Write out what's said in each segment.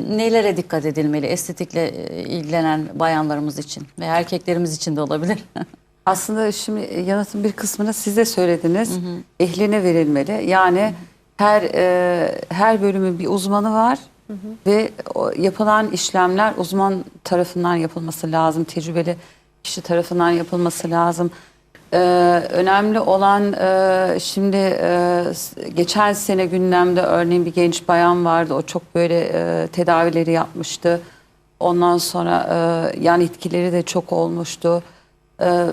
Nelere dikkat edilmeli estetikle e, ilgilenen bayanlarımız için ve erkeklerimiz için de olabilir. Aslında şimdi yanıtın bir kısmını siz de söylediniz. Ehline verilmeli. Yani her e, her bölümün bir uzmanı var ve o yapılan işlemler uzman tarafından yapılması lazım. Tecrübeli kişi tarafından yapılması lazım. E, önemli olan e, şimdi e, geçen sene gündemde örneğin bir genç bayan vardı. O çok böyle e, tedavileri yapmıştı. Ondan sonra e, yan etkileri de çok olmuştu. E,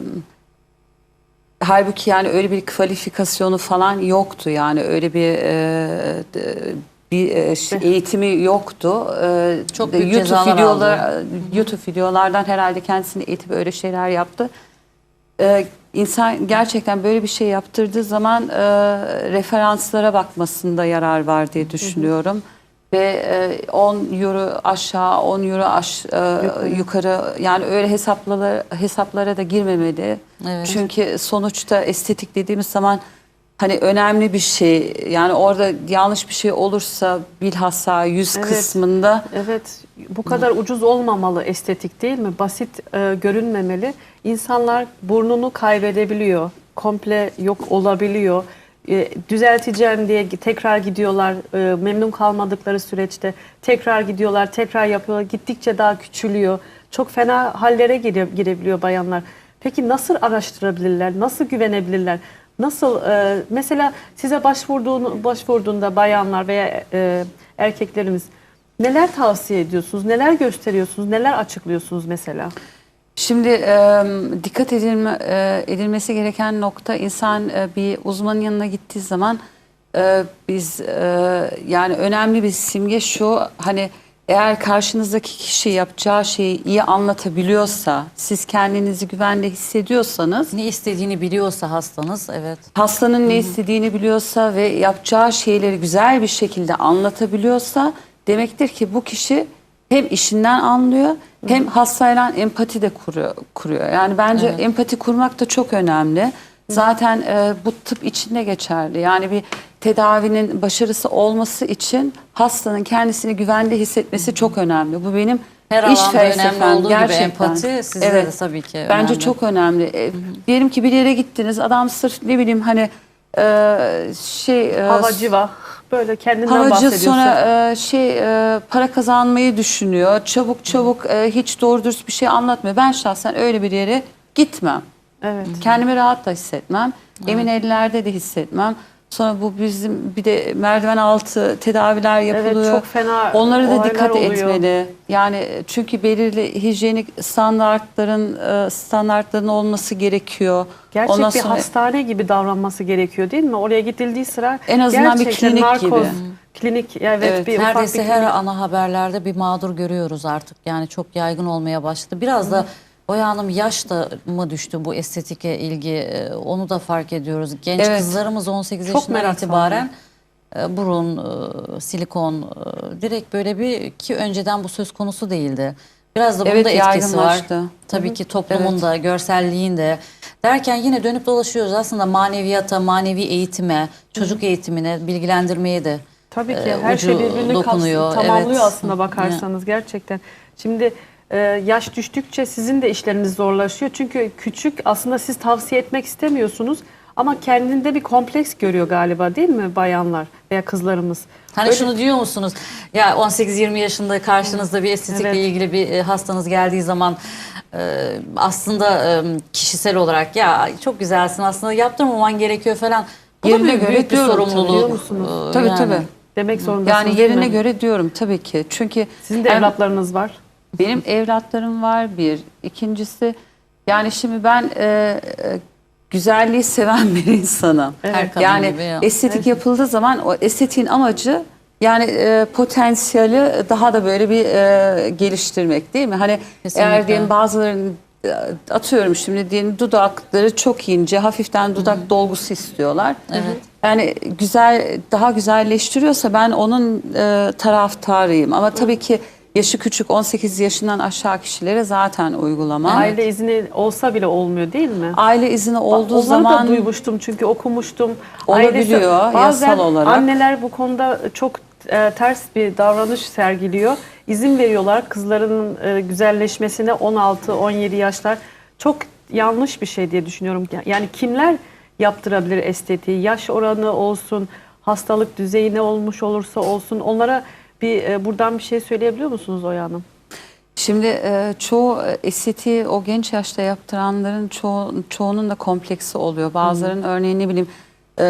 Halbuki yani öyle bir kalifikasyonu falan yoktu yani öyle bir e, de- bir e, eğitimi yoktu. E, Çok büyük YouTube videolar YouTube videolardan herhalde kendisini eğitip öyle şeyler yaptı. E, insan gerçekten böyle bir şey yaptırdığı zaman e, referanslara bakmasında yarar var diye düşünüyorum. Ve e, 10 euro aşağı 10 euro aş, e, yukarı. yani öyle hesaplara hesaplara da girmemeli. Evet. Çünkü sonuçta estetik dediğimiz zaman hani önemli bir şey. Yani orada yanlış bir şey olursa bilhassa yüz Evet. kısmında Evet, bu kadar ucuz olmamalı estetik değil mi? Basit e, görünmemeli. İnsanlar burnunu kaybedebiliyor, komple yok olabiliyor. E, düzelteceğim diye tekrar gidiyorlar, e, memnun kalmadıkları süreçte tekrar gidiyorlar, tekrar yapıyorlar. Gittikçe daha küçülüyor. Çok fena hallere gire, girebiliyor bayanlar. Peki nasıl araştırabilirler, nasıl güvenebilirler? Nasıl e, mesela size başvurduğunu, başvurduğunda bayanlar veya e, erkeklerimiz Neler tavsiye ediyorsunuz? Neler gösteriyorsunuz? Neler açıklıyorsunuz mesela? Şimdi e, dikkat edilme, e, edilmesi gereken nokta insan e, bir uzmanın yanına gittiği zaman e, biz e, yani önemli bir simge şu hani eğer karşınızdaki kişi yapacağı şeyi iyi anlatabiliyorsa siz kendinizi güvende hissediyorsanız ne istediğini biliyorsa hastanız evet. hastanın ne istediğini biliyorsa ve yapacağı şeyleri güzel bir şekilde anlatabiliyorsa demektir ki bu kişi hem işinden anlıyor hem hastayla empati de kuruyor. kuruyor. Yani bence empati kurmak da çok önemli. Zaten e, bu tıp içinde geçerli. Yani bir tedavinin başarısı olması için hastanın kendisini güvende hissetmesi çok önemli. Bu benim Her iş alanda önemli olduğu Gerçekten. gibi empati sizde de tabii ki Bence önemli. çok önemli. E, diyelim ki bir yere gittiniz adam sırf ne bileyim hani e, şey e, Havacıva böyle kendinden havacı bahsediyorsa. sonra e, şey e, para kazanmayı düşünüyor. Çabuk çabuk e, hiç doğru dürüst bir şey anlatmıyor. Ben şahsen öyle bir yere gitmem. Evet. Kendimi rahat da hissetmem. Emin ellerde de hissetmem. Sonra bu bizim bir de merdiven altı tedaviler yapılıyor. çok fena Onlara da dikkat oluyor. etmeli. Yani çünkü belirli hijyenik standartların e, standartların olması gerekiyor. Gerçek Ondan bir sonra hastane gibi davranması gerekiyor değil mi? Oraya gidildiği sıra En azından bir klinik narkoz, gibi. Klinik evet, Evet, bir ufak bir Neredeyse her klinik. ana haberlerde bir mağdur görüyoruz artık. Yani çok yaygın olmaya başladı. Biraz da Oya Hanım yaş da mı düştü bu estetike ilgi? Ee, Onu da fark ediyoruz. Genç Evet. kızlarımız 18 Çok yaşından itibaren e, burun, e, silikon e, direkt böyle bir ki önceden bu söz konusu değildi. Biraz da bunun Evet, da etkisi var. Tabii ki toplumun Evet. da, görselliğin de. Derken yine dönüp dolaşıyoruz aslında maneviyata, manevi eğitime, çocuk eğitimine, bilgilendirmeye de. Tabii ki her şey birbirini dokunuyor. tamamlıyor Evet. aslında bakarsanız gerçekten. Şimdi yaş düştükçe sizin de işleriniz zorlaşıyor. Çünkü küçük aslında siz tavsiye etmek istemiyorsunuz ama kendinde bir kompleks görüyor galiba değil mi bayanlar veya kızlarımız? Hani Öyle- şunu diyor musunuz? Ya 18-20 yaşında karşınızda bir estetikle Evet. ilgili bir e, hastanız geldiği zaman e, aslında e, kişisel olarak ya çok güzelsin aslında yaptırmaman gerekiyor falan. Bu da Yerine büyük, göre büyük bir tabii, sorumluluk. E, tabii yani. tabii. demek zorundasınız Yani yerine göre diyorum tabii ki. Çünkü Sizin de evlatlarınız var. Benim evlatlarım var bir. İkincisi yani şimdi ben e, e, güzelliği seven bir insanım. Her kadın yani gibi ya. estetik yapıldığı zaman o estetiğin amacı yani e, potansiyeli daha da böyle bir e, geliştirmek değil mi? Hani Kesinlikle. eğer diyelim bazılarının e, atıyorum şimdi diyelim dudakları çok ince, hafiften dudak dolgusu istiyorlar. Evet. Yani güzel daha güzelleştiriyorsa ben onun e, taraftarıyım. Ama tabii ki yaşı küçük 18 yaşından aşağı kişilere zaten uygulama. Aile izni olsa bile olmuyor değil mi? Aile izni olduğu Onları zaman da duymuştum çünkü okumuştum. Olabiliyor, bazen yasal olarak. anneler bu konuda çok e, ters bir davranış sergiliyor. izin veriyorlar kızlarının e, güzelleşmesine 16-17 yaşlar. Çok yanlış bir şey diye düşünüyorum. Yani kimler yaptırabilir estetiği? Yaş oranı olsun, hastalık düzeyi ne olmuş olursa olsun onlara bir e, buradan bir şey söyleyebiliyor musunuz Oya Hanım? Şimdi e, çoğu estetiği o genç yaşta yaptıranların çoğu, çoğunun da kompleksi oluyor. Bazılarının örneğin ne bileyim e,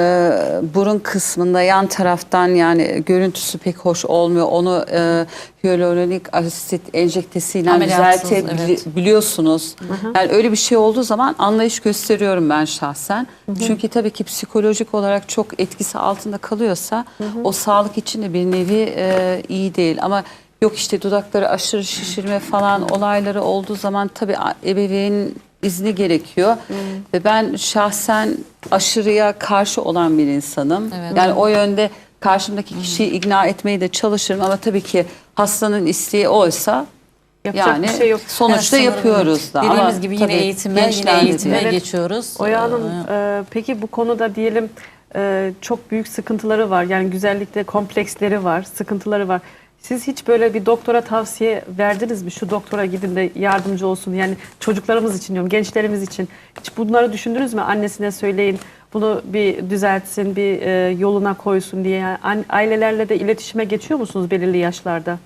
burun kısmında yan taraftan yani görüntüsü pek hoş olmuyor. Onu e, hyaluronik asit enjektesiyle Ameliyatsız, düzeltebiliyorsunuz. Yani öyle bir şey olduğu zaman anlayış gösteriyorum ben şahsen. Çünkü tabii ki psikolojik olarak çok etkisi altında kalıyorsa o sağlık için de bir nevi e, iyi değil. Ama yok işte dudakları aşırı şişirme falan olayları olduğu zaman tabii ebeveynin izni gerekiyor. Ve ben şahsen aşırıya karşı olan bir insanım. Evet. Yani o yönde karşımdaki kişiyi ikna etmeye de çalışırım ama tabii ki hastanın isteği oysa Yapacak yani bir şey yok. sonuçta Evet, yapıyoruz da. Dediğimiz gibi yine eğitime, yine eğitime Evet. geçiyoruz. Oya Hanım Ee, e, peki bu konuda diyelim e, çok büyük sıkıntıları var. Yani güzellikte kompleksleri var, sıkıntıları var. Siz hiç böyle bir doktora tavsiye verdiniz mi? Şu doktora gidin de yardımcı olsun. Yani çocuklarımız için diyorum, gençlerimiz için. Hiç bunları düşündünüz mü? Annesine söyleyin, bunu bir düzeltsin, bir e, yoluna koysun diye. Yani an- ailelerle de iletişime geçiyor musunuz belirli yaşlarda?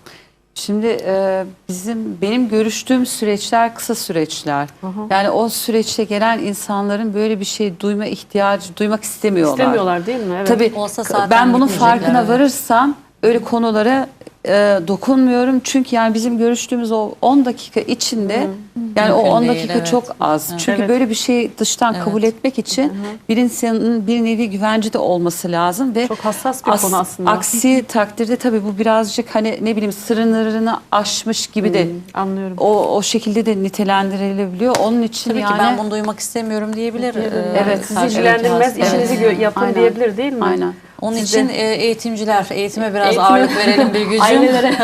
Şimdi e, bizim benim görüştüğüm süreçler kısa süreçler. Yani o süreçte gelen insanların böyle bir şey duyma ihtiyacı duymak istemiyorlar. İstemiyorlar değil mi? Evet. Tabii Olsa zaten ben bunun farkına evet. varırsam öyle konulara e, dokunmuyorum. Çünkü yani bizim görüştüğümüz o 10 dakika içinde yani o Mümkün 10 değil, dakika evet. çok az. Çünkü Evet. böyle bir şeyi dıştan Evet. kabul etmek için bir insanın bir nevi güvencede olması lazım ve Çok hassas bir as- konu aslında. Aksi takdirde tabii bu birazcık hani ne bileyim sınırlarını aşmış gibi de Anlıyorum. o o şekilde de nitelendirilebiliyor. Onun için Tabii yani ki ben bunu duymak istemiyorum diyebilir. Ee, Evet, Sizi ilgilendirmez, taraf. işinizi gö- yapın Aynen. diyebilir değil mi? aynen. Onun Siz için e, eğitimciler, eğitime biraz Eğitime- ağırlık verelim Bilgücüğüm. Ailelere